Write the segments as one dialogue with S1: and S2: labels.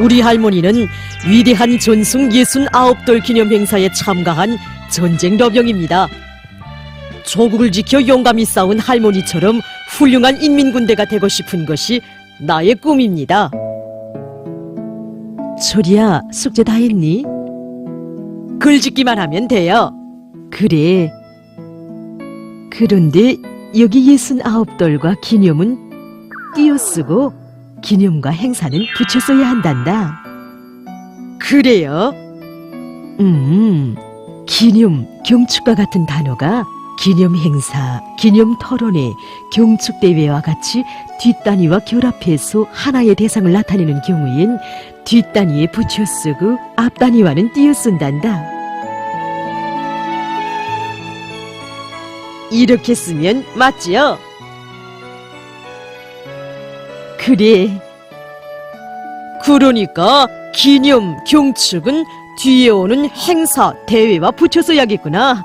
S1: 우리 할머니는 위대한 전승 69돌 기념 행사에 참가한 전쟁 러병입니다. 조국을 지켜 용감히 싸운 할머니처럼 훌륭한 인민군대가 되고 싶은 것이 나의 꿈입니다. 철이야, 숙제 다 했니? 글 짓기만 하면 돼요. 그래. 그런데 여기 69돌과 기념은 띄어쓰고 기념과 행사는 붙여 써야 한단다. 그래요? 음, 기념, 경축과 같은 단어가 기념 행사, 기념 토론회, 경축 대회와 같이 뒷단위와 결합해서 하나의 대상을 나타내는 경우엔 뒷단위에 붙여 쓰고 앞단위와는 띄어 쓴단다. 이렇게 쓰면 맞지요? 그래. 그러니까 기념, 경축은 뒤에 오는 행사, 대회와 붙여 써야겠구나.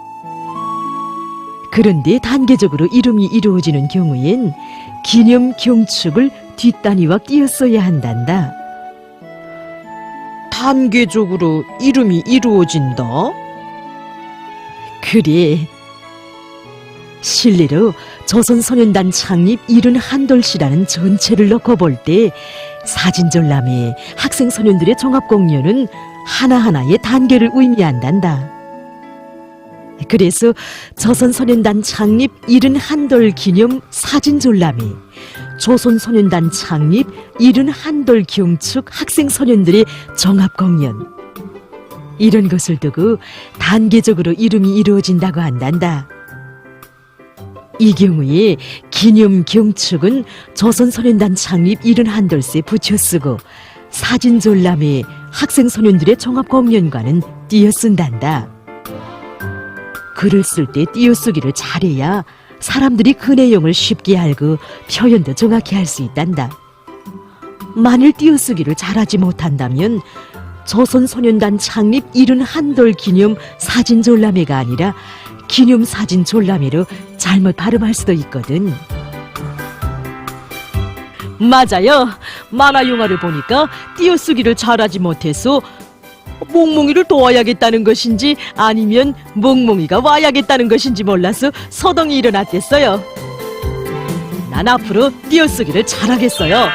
S1: 그런데 단계적으로 이름이 이루어지는 경우엔 기념, 경축을 뒷단위와 띄어 써야 한단다. 단계적으로 이름이 이루어진다? 그래. 실례로 조선소년단 창립 71돌시라는 전체를 놓고 볼 때 사진전람회 학생소년들의 종합공연은 하나하나의 단계를 의미한단다. 그래서 조선소년단 창립 71돌 기념 사진전람회 조선소년단 창립 71돌 경축 학생소년들의 종합공연 이런 것을 두고 단계적으로 이름이 이루어진다고 한단다. 이 경우에 기념 경축은 조선소년단 창립 71돌세 붙여 쓰고 사진전람회 학생 소년들의 종합공연과는 띄어 쓴단다. 글을 쓸 때 띄어 쓰기를 잘해야 사람들이 그 내용을 쉽게 알고 표현도 정확히 할 수 있단다. 만일 띄어 쓰기를 잘하지 못한다면 조선소년단 창립 71돌 기념 사진전람회가 아니라 기념 사진 졸라매로 잘못 발음할 수도 있거든. 맞아요. 만화 영화를 보니까 띄어쓰기를 잘하지 못해서 몽몽이를 도와야겠다는 것인지 아니면 몽몽이가 와야겠다는 것인지 몰라서 서동이 일어났댔어요. 난 앞으로 띄어쓰기를 잘하겠어요.